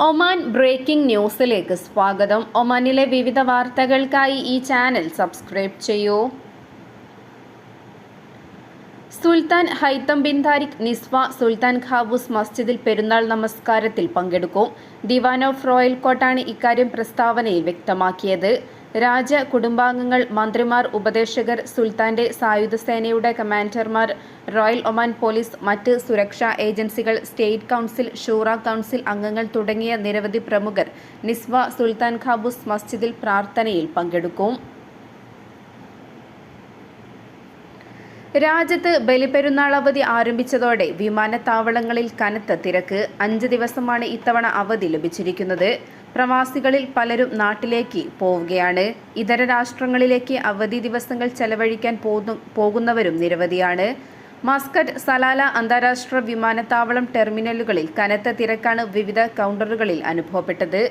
Oman breaking ന്യൂസിലേക്ക് സ്വാഗതം. ഒമാനിലെ വിവിധ വാർത്തകൾക്കായി ഈ ചാനൽ സബ്സ്ക്രൈബ് ചെയ്യൂ. Sultan Haitham bin Tariq Nizwa Sultan Qaboos മസ്ജിദിൽ പെരുന്നാൾ നമസ്കാരത്തിൽ പങ്കെടുക്കും. ദിവാൻ ഓഫ് റോയൽ കോട്ടാണ് ഇക്കാര്യം പ്രസ്താവനയിൽ വ്യക്തമാക്കിയത്. രാജ കുടുംബാംഗങ്ങൾ മന്ത്രിമാർ ഉപദേശകർ സുൽത്താന്റെ സായുധ സേനയുടെ കമാൻഡർമാർ റോയൽ ഒമാൻ പോലീസ് മറ്റ് സുരക്ഷാ ഏജൻസികൾ സ്റ്റേറ്റ് കൗൺസിൽ ഷൂറ കൗൺസിൽ അംഗങ്ങൾ തുടങ്ങിയ നിരവധി പ്രമുഖർ നിസ്വ സുൽത്താൻ ഖാബൂസ് മസ്ജിദിൽ പ്രാർത്ഥനയിൽ പങ്കെടുക്കും. രാജ്യത്ത് ബലിപെരുന്നാൾ അവധി ആരംഭിച്ചതോടെ വിമാനത്താവളങ്ങളിൽ കനത്ത തിരക്ക് അഞ്ച് ദിവസമാണ് ഇത്തവണ അവധി ലഭിച്ചിരിക്കുന്നത്. പ്രവാസികളിൽ പലരും നാട്ടിലേക്ക് പോവുകയാണ്. ഇതര രാഷ്ട്രങ്ങളിലേക്ക് അവധി ദിവസങ്ങൾ ചെലവഴിക്കാൻ പോകുന്നവരും നിരവധിയാണ്. മസ്കറ്റ് സലാല അന്താരാഷ്ട്ര വിമാനത്താവളം ടെർമിനലുകളിൽ കനത്ത തിരക്കാണ് വിവിധ കൗണ്ടറുകളിൽ അനുഭവപ്പെട്ടത്.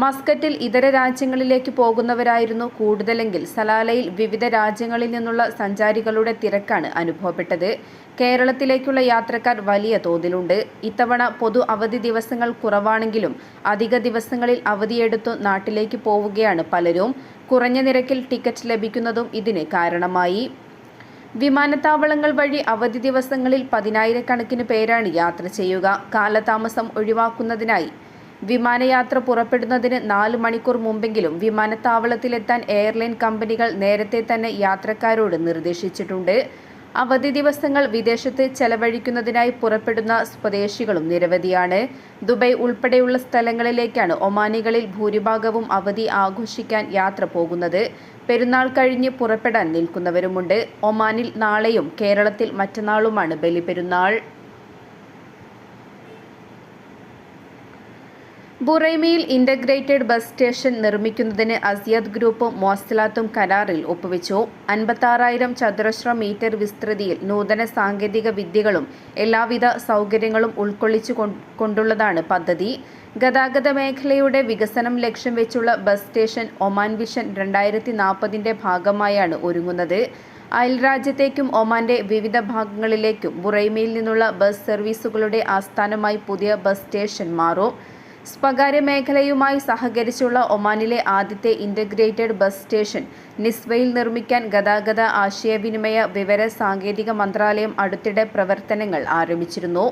മസ്കറ്റിൽ ഇതര രാജ്യങ്ങളിലേക്ക് പോകുന്നവരായിരുന്നു കൂടുതലെങ്കിൽ സലാലയിൽ വിവിധ രാജ്യങ്ങളിൽ നിന്നുള്ള സഞ്ചാരികളുടെ തിരക്കാണ് അനുഭവപ്പെട്ടത്. കേരളത്തിലേക്കുള്ള യാത്രക്കാർ വലിയ തോതിലുണ്ട്. ഇത്തവണ പൊതു അവധി ദിവസങ്ങൾ കുറവാണെങ്കിലും അധിക ദിവസങ്ങളിൽ അവധിയെടുത്തു നാട്ടിലേക്ക് പോവുകയാണ് പലരും. കുറഞ്ഞ നിരക്കിൽ ടിക്കറ്റ് ലഭിക്കുന്നതും ഇതിന് കാരണമായി. വിമാനത്താവളങ്ങൾ വഴി അവധി ദിവസങ്ങളിൽ പതിനായിരക്കണക്കിന് പേരാണ് യാത്ര ചെയ്യുക. കാലതാമസം ഒഴിവാക്കുന്നതിനായി വിമാനയാത്ര പുറപ്പെടുന്നതിന് നാല് മണിക്കൂർ മുമ്പെങ്കിലും വിമാനത്താവളത്തിലെത്താൻ എയർലൈൻ കമ്പനികൾ നേരത്തെ തന്നെ യാത്രക്കാരോട് നിർദ്ദേശിച്ചിട്ടുണ്ട്. അവധി ദിവസങ്ങൾ വിദേശത്ത് ചെലവഴിക്കുന്നതിനായി പുറപ്പെടുന്ന സ്വദേശികളും നിരവധിയാണ്. ദുബൈ ഉൾപ്പെടെയുള്ള സ്ഥലങ്ങളിലേക്കാണ് ഒമാനികളിൽ ഭൂരിഭാഗവും അവധി ആഘോഷിക്കാൻ യാത്ര പോകുന്നത്. പെരുന്നാൾ കഴിഞ്ഞ് പുറപ്പെടാൻ നിൽക്കുന്നവരുമുണ്ട്. ഒമാനിൽ നാളെയും കേരളത്തിൽ മറ്റന്നാളുമാണ് ബലിപെരുന്നാൾ. ബുറൈമയിൽ ഇന്റഗ്രേറ്റഡ് ബസ് സ്റ്റേഷൻ നിർമ്മിക്കുന്നതിന് അസിയത് ഗ്രൂപ്പും മോസ്തലാത്തും കരാറിൽ ഒപ്പുവെച്ചു. അൻപത്താറായിരം ചതുരശ്ര മീറ്റർ വിസ്തൃതിയിൽ നൂതന സാങ്കേതിക വിദ്യകളും എല്ലാവിധ സൗകര്യങ്ങളും ഉൾക്കൊള്ളിച്ചു കൊണ്ടുള്ളതാണ് പദ്ധതി. ഗതാഗത മേഖലയുടെ വികസനം ലക്ഷ്യം വെച്ചുള്ള ബസ് സ്റ്റേഷൻ ഒമാൻ വിഷൻ രണ്ടായിരത്തി നാൽപ്പതിന്റെ ഭാഗമായാണ് ഒരുങ്ങുന്നത്. അയൽരാജ്യത്തേക്കും ഒമാന്റെ വിവിധ ഭാഗങ്ങളിലേക്കും ബുറൈമയിൽ നിന്നുള്ള ബസ് സർവീസുകളുടെ ആസ്ഥാനമായി പുതിയ ബസ് സ്റ്റേഷൻ മാറും. സ്വകാര്യ മേഖലയുമായി സഹകരിച്ചുള്ള ഒമാനിലെ ആദ്യത്തെ ഇന്റഗ്രേറ്റഡ് ബസ് സ്റ്റേഷൻ നിസ്വയിൽ നിർമ്മിക്കാൻ ഗതാഗത ആശയവിനിമയ വിവര സാങ്കേതിക മന്ത്രാലയം അടുത്തിടെ പ്രവർത്തനങ്ങൾ ആരംഭിച്ചിരുന്നു.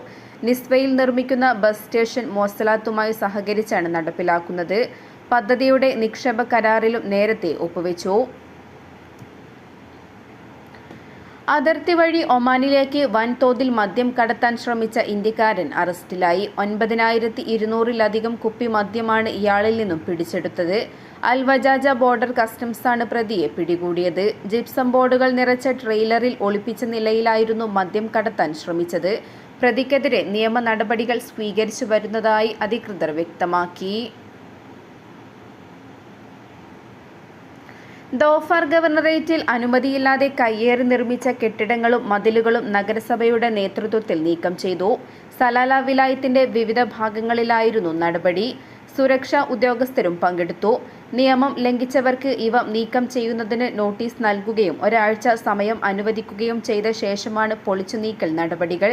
നിസ്വയിൽ നിർമ്മിക്കുന്ന ബസ് സ്റ്റേഷൻ മോസലാത്തുമായി സഹകരിച്ചാണ് നടപ്പിലാക്കുന്നത്. പദ്ധതിയുടെ നിക്ഷേപ കരാറിലും നേരത്തെ ഒപ്പുവെച്ചു. അതിർത്തി വഴി ഒമാനിലേക്ക് വൻതോതിൽ മദ്യം കടത്താൻ ശ്രമിച്ച ഇന്ത്യക്കാരൻ അറസ്റ്റിലായി. ഒൻപതിനായിരത്തി ഇരുന്നൂറിലധികം കുപ്പി മദ്യമാണ് ഇയാളിൽ നിന്നും പിടിച്ചെടുത്തത്. അൽവജാജ ബോർഡർ കസ്റ്റംസാണ് പ്രതിയെ പിടികൂടിയത്. ജിപ്സം ബോർഡുകൾ നിറച്ച ട്രെയിലറിൽ ഒളിപ്പിച്ച നിലയിലായിരുന്നു മദ്യം കടത്താൻ ശ്രമിച്ചത്. പ്രതിക്കെതിരെ നിയമ നടപടികൾ സ്വീകരിച്ചു വരുന്നതായി അധികൃതർ വ്യക്തമാക്കി. ദോഫാർ ഗവർണറേറ്റിൽ അനുമതിയില്ലാതെ കയ്യേറി നിർമ്മിച്ച കെട്ടിടങ്ങളും മതിലുകളും നഗരസഭയുടെ നേതൃത്വത്തിൽ നീക്കം ചെയ്തു. സലാല വിലായത്തിന്റെ വിവിധ ഭാഗങ്ങളിലായിരുന്നു നടപടി. സുരക്ഷാ ഉദ്യോഗസ്ഥരും പങ്കെടുത്തു. നിയമം ലംഘിച്ചവർക്ക് ഇവ നീക്കം ചെയ്യുന്നതിന് നോട്ടീസ് നൽകുകയും ഒരാഴ്ച സമയം അനുവദിക്കുകയും ചെയ്ത ശേഷമാണ് പൊളിച്ചു നീക്കൽ നടപടികൾ.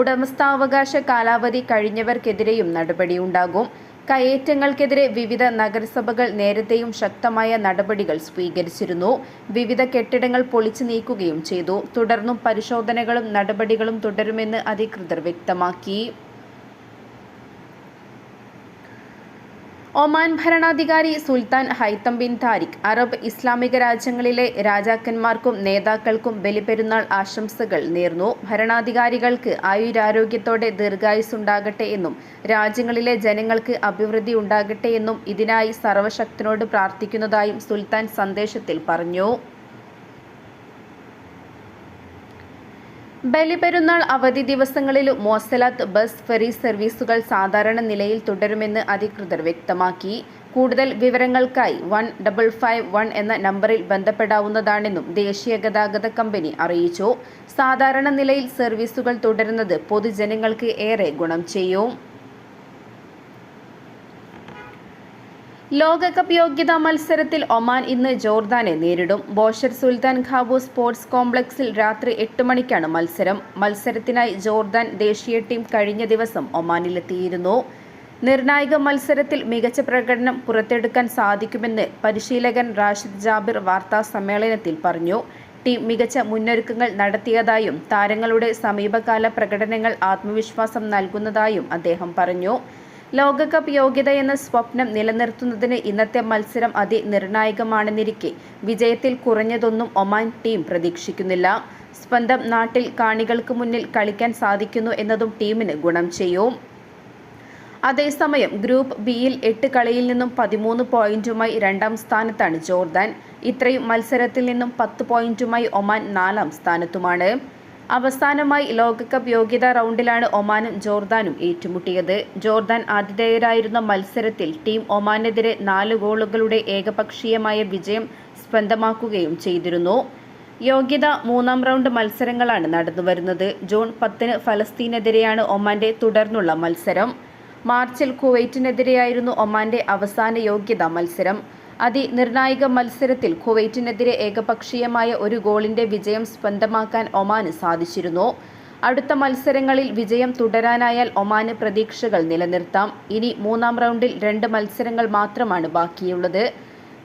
ഉടമസ്ഥാവകാശ കാലാവധി കഴിഞ്ഞവർക്കെതിരെയും നടപടിയുണ്ടാകും. കയ്യേറ്റങ്ങൾക്കെതിരെ വിവിധ നഗരസഭകൾ നേരത്തെയും ശക്തമായ നടപടികൾ സ്വീകരിച്ചിരുന്നു. വിവിധ കെട്ടിടങ്ങൾ പൊളിച്ചു നീക്കുകയും ചെയ്തു. തുടർന്നും പരിശോധനകളും നടപടികളും തുടരുമെന്ന് അധികൃതർ വ്യക്തമാക്കി. ഒമാൻ ഭരണാധികാരി Sultan Haitham bin Tariq Arab ഇസ്ലാമിക രാജ്യങ്ങളിലെ രാജാക്കന്മാർക്കും നേതാക്കൾക്കും ബലിപെരുന്നാൾ ആശംസകൾ നേർന്നു. ഭരണാധികാരികൾക്ക് ആയുരാരോഗ്യത്തോടെ ദീർഘായുസ്സുണ്ടാകട്ടെ എന്നും രാജ്യങ്ങളിലെ ജനങ്ങൾക്ക് അഭിവൃദ്ധി ഉണ്ടാകട്ടെ എന്നും ഇതിനായി സർവശക്തനോട് പ്രാർത്ഥിക്കുന്നതായും സുൽത്താൻ സന്ദേശത്തിൽ പറഞ്ഞു. ബലിപെരുന്നാൾ അവധി ദിവസങ്ങളിൽ മോസലാത്ത് ബസ് ഫെറി സർവീസുകൾ സാധാരണ നിലയിൽ തുടരുമെന്ന് അധികൃതർ വ്യക്തമാക്കി. കൂടുതൽ വിവരങ്ങൾക്കായി വൺ ഡബിൾ ഫൈവ് വൺ എന്ന നമ്പറിൽ ബന്ധപ്പെടാവുന്നതാണെന്നും ദേശീയ ഗതാഗത കമ്പനി അറിയിച്ചു. സാധാരണ നിലയിൽ സർവീസുകൾ തുടരുന്നത് പൊതുജനങ്ങൾക്ക് ഏറെ ഗുണം ചെയ്യും. ലോകകപ്പ് യോഗ്യതാ മത്സരത്തിൽ ഒമാൻ ഇന്ന് ജോർദാനെ നേരിടും. ബോഷർ സുൽത്താൻ ഖാബു സ്പോർട്സ് കോംപ്ലക്സിൽ രാത്രി എട്ട് മണിക്കാണ് മത്സരം. മത്സരത്തിനായി ജോർദാൻ ദേശീയ ടീം കഴിഞ്ഞ ദിവസം ഒമാനിലെത്തിയിരുന്നു. നിർണായക മത്സരത്തിൽ മികച്ച പ്രകടനം പുറത്തെടുക്കാൻ സാധിക്കുമെന്ന് പരിശീലകൻ റാഷിദ് ജാബിർ വാർത്താ സമ്മേളനത്തിൽ പറഞ്ഞു. ടീം മികച്ച മുന്നൊരുക്കങ്ങൾ നടത്തിയതായും താരങ്ങളുടെ സമീപകാല പ്രകടനങ്ങൾ ആത്മവിശ്വാസം നൽകുന്നതായും അദ്ദേഹം പറഞ്ഞു. ലോകകപ്പ് യോഗ്യത എന്ന സ്വപ്നം നിലനിർത്തുന്നതിന് ഇന്നത്തെ മത്സരം അതിനിർണായകമാണെന്നിരിക്കെ വിജയത്തിൽ കുറഞ്ഞതൊന്നും ഒമാൻ ടീം പ്രതീക്ഷിക്കുന്നില്ല. സ്വന്തം നാട്ടിൽ കാണികൾക്ക് മുന്നിൽ കളിക്കാൻ സാധിക്കുന്നു എന്നതും ടീമിന് ഗുണം ചെയ്യും. അതേസമയം ഗ്രൂപ്പ് ബിയിൽ എട്ട് കളിയിൽ നിന്നും പതിമൂന്ന് പോയിന്റുമായി രണ്ടാം സ്ഥാനത്താണ് ജോർദാൻ. ഇത്രയും മത്സരത്തിൽ നിന്നും പത്ത് പോയിന്റുമായി ഒമാൻ നാലാം സ്ഥാനത്തുമാണ്. അവസാനമായി ലോകകപ്പ് യോഗ്യതാ റൗണ്ടിലാണ് ഒമാനും ജോർദാനും ഏറ്റുമുട്ടിയത്. ജോർദാൻ ആതിഥേയരായിരുന്ന മത്സരത്തിൽ ടീം ഒമാനെതിരെ നാല് ഗോളുകളുടെ ഏകപക്ഷീയമായ വിജയം സ്വന്തമാക്കുകയും ചെയ്തിരുന്നു. യോഗ്യത മൂന്നാം റൗണ്ട് മത്സരങ്ങളാണ് നടന്നുവരുന്നത്. ജൂൺ പത്തിന് ഫലസ്തീനെതിരെയാണ് ഒമാന്റെ തുടർന്നുള്ള മത്സരം. മാർച്ചിൽ കുവൈറ്റിനെതിരെയായിരുന്നു ഒമാന്റെ അവസാന യോഗ്യതാ മത്സരം. അതിനിർണായക മത്സരത്തിൽ കുവൈറ്റിനെതിരെ ഏകപക്ഷീയമായ ഒരു ഗോളിന്റെ വിജയം സ്വന്തമാക്കാൻ ഒമാന് സാധിച്ചിരുന്നു. അടുത്ത മത്സരങ്ങളിൽ വിജയം തുടരാനായാൽ ഒമാന് പ്രതീക്ഷകൾ നിലനിർത്താം. ഇനി മൂന്നാം റൗണ്ടിൽ രണ്ട് മത്സരങ്ങൾ മാത്രമാണ് ബാക്കിയുള്ളത്.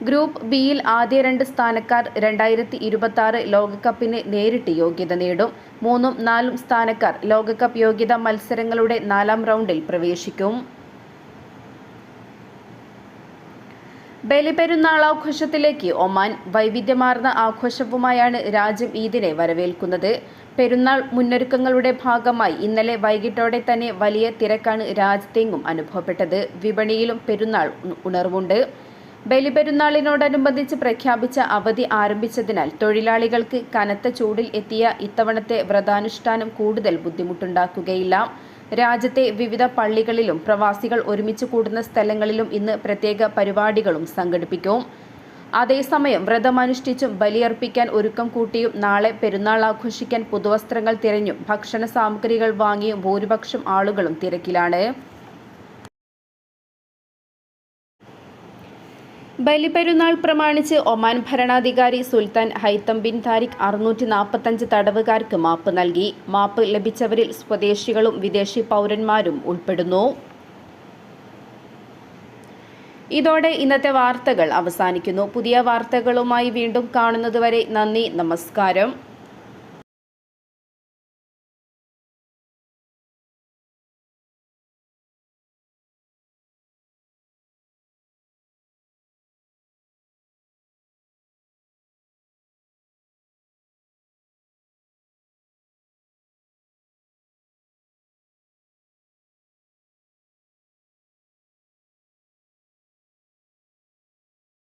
ഗ്രൂപ്പ് ബിയിൽ ആദ്യ രണ്ട് സ്ഥാനക്കാർ രണ്ടായിരത്തി ഇരുപത്തി ആറ് ലോകകപ്പിന് നേരിട്ട് യോഗ്യത നേടും. മൂന്നും നാലും സ്ഥാനക്കാർ ലോകകപ്പ് യോഗ്യതാ മത്സരങ്ങളുടെ നാലാം റൗണ്ടിൽ പ്രവേശിക്കും. ബലിപെരുന്നാളാഘോഷത്തിലേക്ക് ഒമാൻ വൈവിധ്യമാർന്ന ആഘോഷവുമായാണ് രാജ്യം ഈദിനെ വരവേൽക്കുന്നത്. പെരുന്നാൾ മുന്നൊരുക്കങ്ങളുടെ ഭാഗമായി ഇന്നലെ വൈകിട്ടോടെ തന്നെ വലിയ തിരക്കാണ് രാജ്യത്തെങ്ങും അനുഭവപ്പെട്ടത്. വിപണിയിലും പെരുന്നാൾ ഉണർവുണ്ട്. ബലിപെരുന്നാളിനോടനുബന്ധിച്ച് പ്രഖ്യാപിച്ച അവധി ആരംഭിച്ചതിനാൽ തൊഴിലാളികൾക്ക് കനത്ത ചൂടിൽ എത്തിയ ഇത്തവണത്തെ വ്രതാനുഷ്ഠാനം കൂടുതൽ ബുദ്ധിമുട്ടുണ്ടാക്കുകയില്ല. രാജ്യത്തെ വിവിധ പള്ളികളിലും പ്രവാസികൾ ഒരുമിച്ച് കൂടുന്ന സ്ഥലങ്ങളിലും ഇന്ന് പ്രത്യേക പരിപാടികളും സംഘടിപ്പിക്കും. അതേസമയം വ്രതമനുഷ്ഠിച്ചും ബലിയർപ്പിക്കാൻ ഒരുക്കം കൂട്ടിയും നാളെ പെരുന്നാൾ ആഘോഷിക്കാൻ പുതുവസ്ത്രങ്ങൾ തിരഞ്ഞും ഭക്ഷണ സാമഗ്രികൾ വാങ്ങിയും ഭൂരിപക്ഷം ആളുകളും തിരക്കിലാണ്. ബലിപെരുന്നാൾ പ്രമാണിച്ച് ഒമാൻ ഭരണാധികാരി സുൽത്താൻ ഹൈത്തം ബിൻ താരിഖ് അറുന്നൂറ്റി നാൽപ്പത്തഞ്ച് തടവുകാർക്ക് മാപ്പ് നൽകി. മാപ്പ് ലഭിച്ചവരിൽ സ്വദേശികളും വിദേശി പൗരന്മാരും ഉൾപ്പെടുന്നു. ഇതോടെ ഇന്നത്തെ വാർത്തകൾ അവസാനിക്കുന്നു. പുതിയ വാർത്തകളുമായി വീണ്ടും കാണുന്നതുവരെ നന്ദി നമസ്കാരം.